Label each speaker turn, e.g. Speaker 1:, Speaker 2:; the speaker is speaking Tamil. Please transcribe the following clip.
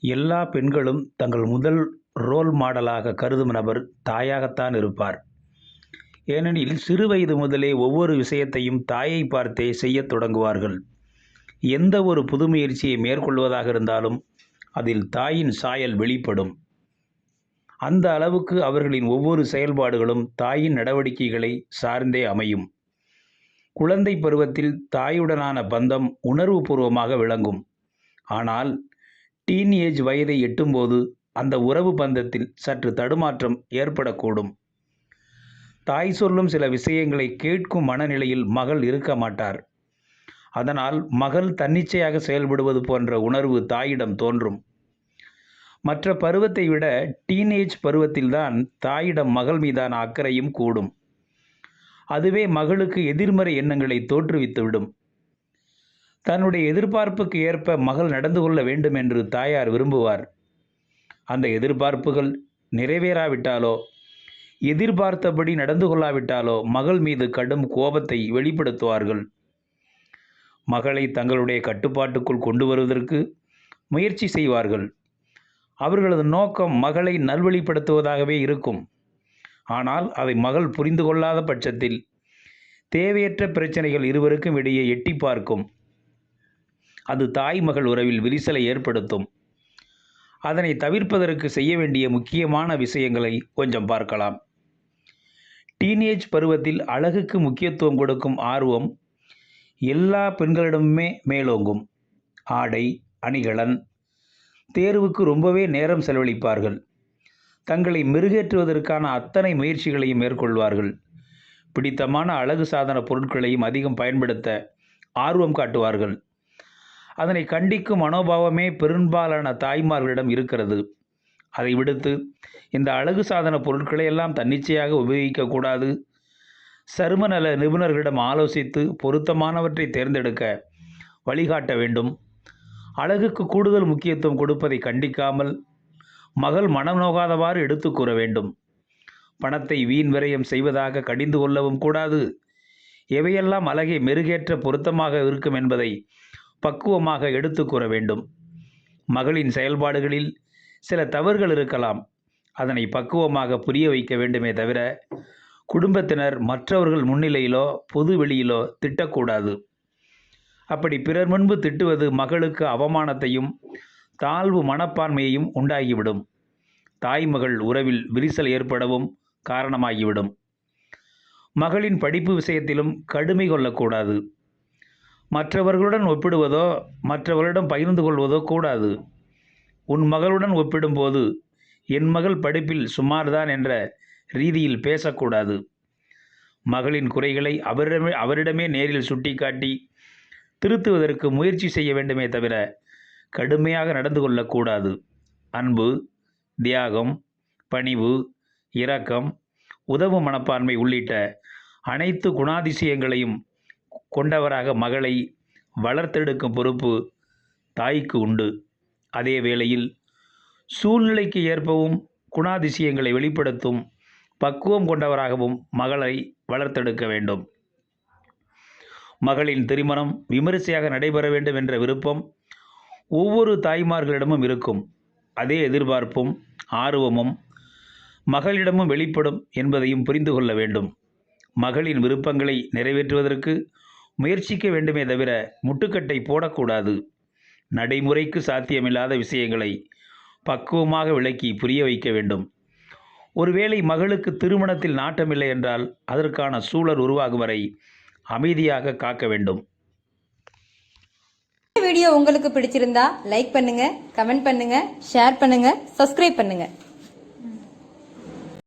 Speaker 1: எல்லா பெண்களும் தங்கள் முதல் ரோல் மாடலாக கருதும் நபர் தாயாகத்தான் இருப்பார். ஏனெனில் சிறு வயது முதலே ஒவ்வொரு விஷயத்தையும் தாயை பார்த்தே செய்யத் தொடங்குவார்கள். எந்த ஒரு புது முயற்சியை மேற்கொள்வதாக இருந்தாலும் அதில் தாயின் சாயல் வெளிப்படும். அந்த அளவுக்கு அவர்களின் ஒவ்வொரு செயல்பாடுகளும் தாயின் நடவடிக்கைகளை சார்ந்தே அமையும். குழந்தை பருவத்தில் தாயுடனான பந்தம் உணர்வுபூர்வமாக விளங்கும். ஆனால் டீன்ஏஜ் வயதை எட்டும்போது அந்த உறவு பந்தத்தில் சற்று தடுமாற்றம் ஏற்படக்கூடும். தாய் சொல்லும் சில விஷயங்களை கேட்கும் மனநிலையில் மகள் இருக்க மாட்டார். அதனால் மகள் தன்னிச்சையாக செயல்படுவது போன்ற உணர்வு தாயிடம் தோன்றும். மற்ற பருவத்தை விட டீனேஜ் பருவத்தில்தான் தாயிடம் மகள் மீதான அக்கறையும் கூடும். அதுவே மகளுக்கு எதிர்மறை எண்ணங்களை தோற்றுவித்துவிடும். தன்னுடைய எதிர்பார்ப்புக்கு ஏற்ப மகள் நடந்து கொள்ள வேண்டும் என்று தாயார் விரும்புவார். அந்த எதிர்பார்ப்புகள் நிறைவேறாவிட்டாலோ எதிர்பார்த்தபடி நடந்து கொள்ளாவிட்டாலோ மகள் மீது கடும் கோபத்தை வெளிப்படுத்துவார்கள். மகளை தங்களுடைய கட்டுப்பாட்டுக்குள் கொண்டு வருவதற்கு முயற்சி செய்வார்கள். அவர்களது நோக்கம் மகளை நல்வழிப்படுத்துவதாகவே இருக்கும். ஆனால் அதை மகள் புரிந்து கொள்ளாத பட்சத்தில் தேவையற்ற பிரச்சனைகள் இருவருக்கும் இடையே எட்டி பார்க்கும். அது தாய் மகள் உறவில் விரிசலை ஏற்படுத்தும். அதனை தவிர்ப்பதற்கு செய்ய வேண்டிய முக்கியமான விஷயங்களை கொஞ்சம் பார்க்கலாம். டீனேஜ் பருவத்தில் அழகுக்கு முக்கியத்துவம் கொடுக்கும் ஆர்வம் எல்லா பெண்களிடமுமே மேலோங்கும். ஆடை அணிகலன் தேர்வுக்கு ரொம்பவே நேரம் செலவழிப்பார்கள். தங்களை மெருகேற்றுவதற்கான அத்தனை முயற்சிகளையும் மேற்கொள்வார்கள். பிடித்தமான அழகு சாதன பொருட்களையும் அதிகம் பயன்படுத்த ஆர்வம் காட்டுவார்கள். அதனை கண்டிக்கும் மனோபாவமே பெரும்பாலான தாய்மார்களிடம் இருக்கிறது. அதை விடுத்து இந்த அழகு சாதன பொருட்களை எல்லாம் தன்னிச்சையாக உபயோகிக்கக்கூடாது சருமநல நிபுணர்களிடம் ஆலோசித்து பொருத்தமானவற்றை தேர்ந்தெடுக்க வழிகாட்ட வேண்டும். அழகுக்கு கூடுதல் முக்கியத்துவம் கொடுப்பதை கண்டிக்காமல் மகள் மனம் நோகாதவாறு எடுத்து கூற வேண்டும். பணத்தை வீண் விரயம் செய்வதாக கடிந்து கொள்ளவும் கூடாது. எவையெல்லாம் அழகை மெருகேற்ற பொருத்தமாக இருக்கும் என்பதை பக்குவமாக எடுத்து கூற வேண்டும். மகளின் செயல்பாடுகளில் சில தவறுகள் இருக்கலாம். அதனை பக்குவமாக புரிய வைக்க வேண்டுமே தவிர குடும்பத்தினர் மற்றவர்கள் முன்னிலையிலோ பொது வெளியிலோ திட்டக்கூடாது. அப்படி பிறர் முன்பு திட்டுவது மகளுக்கு அவமானத்தையும் தாழ்வு மனப்பான்மையையும் உண்டாகிவிடும். தாய்மகள் உறவில் விரிசல் ஏற்படவும் காரணமாகிவிடும். மகளின் படிப்பு விஷயத்திலும் கடுமை கொள்ளக்கூடாது. மற்றவர்களுடன் ஒப்பிடுவதோ மற்றவர்களிடம் பகிர்ந்து கொள்வதோ கூடாது. உன் மகளுடன் ஒப்பிடும்போது என் மகள் படிப்பில் சுமார்தான் என்ற ரீதியில் பேசக்கூடாது. மகளின் குறைகளை அவரிடமே அவரிடமே நேரில் சுட்டிக்காட்டி திருத்துவதற்கு முயற்சி செய்ய வேண்டுமே தவிர கடுமையாக நடந்து கொள்ளக்கூடாது. அன்பு தியாகம் பணிவு இரக்கம் உதவு மனப்பான்மை உள்ளிட்ட அனைத்து குணாதிசயங்களையும் கொண்டவராக மகளை வளர்த்தெடுக்கும் பொறுப்பு தாய்க்கு உண்டு. அதே வேளையில் சூழ்நிலைக்கு ஏற்பவும் குணாதிசயங்களை வெளிப்படுத்தும் பக்குவம் கொண்டவராகவும் மகளை வளர்த்தெடுக்க வேண்டும். மகளின் திருமணம் விமரிசையாக நடைபெற வேண்டும் என்ற விருப்பம் ஒவ்வொரு தாய்மார்களிடமும் இருக்கும். அதே எதிர்பார்ப்பும் ஆர்வமும் மகளிடமும் வெளிப்படும் என்பதையும் புரிந்து கொள்ள வேண்டும். மகளின் விருப்பங்களை நிறைவேற்றுவதற்கு முயற்சிக்க வேண்டுமே தவிர முட்டுக்கட்டை போடக்கூடாது. நடைமுறைக்கு சாத்தியமில்லாத விஷயங்களை பக்குவமாக விளக்கி புரிய வைக்க வேண்டும். ஒருவேளை மகளுக்கு திருமணத்தில் நாட்டமில்லை என்றால் அதற்கான சூழல் உருவாகும் வரை அமைதியாக காக்க வேண்டும்.
Speaker 2: வீடியோ உங்களுக்கு பிடிச்சிருந்தா லைக் பண்ணுங்க கமெண்ட் பண்ணுங்க ஷேர் பண்ணுங்க சப்ஸ்கிரைப் பண்ணுங்க.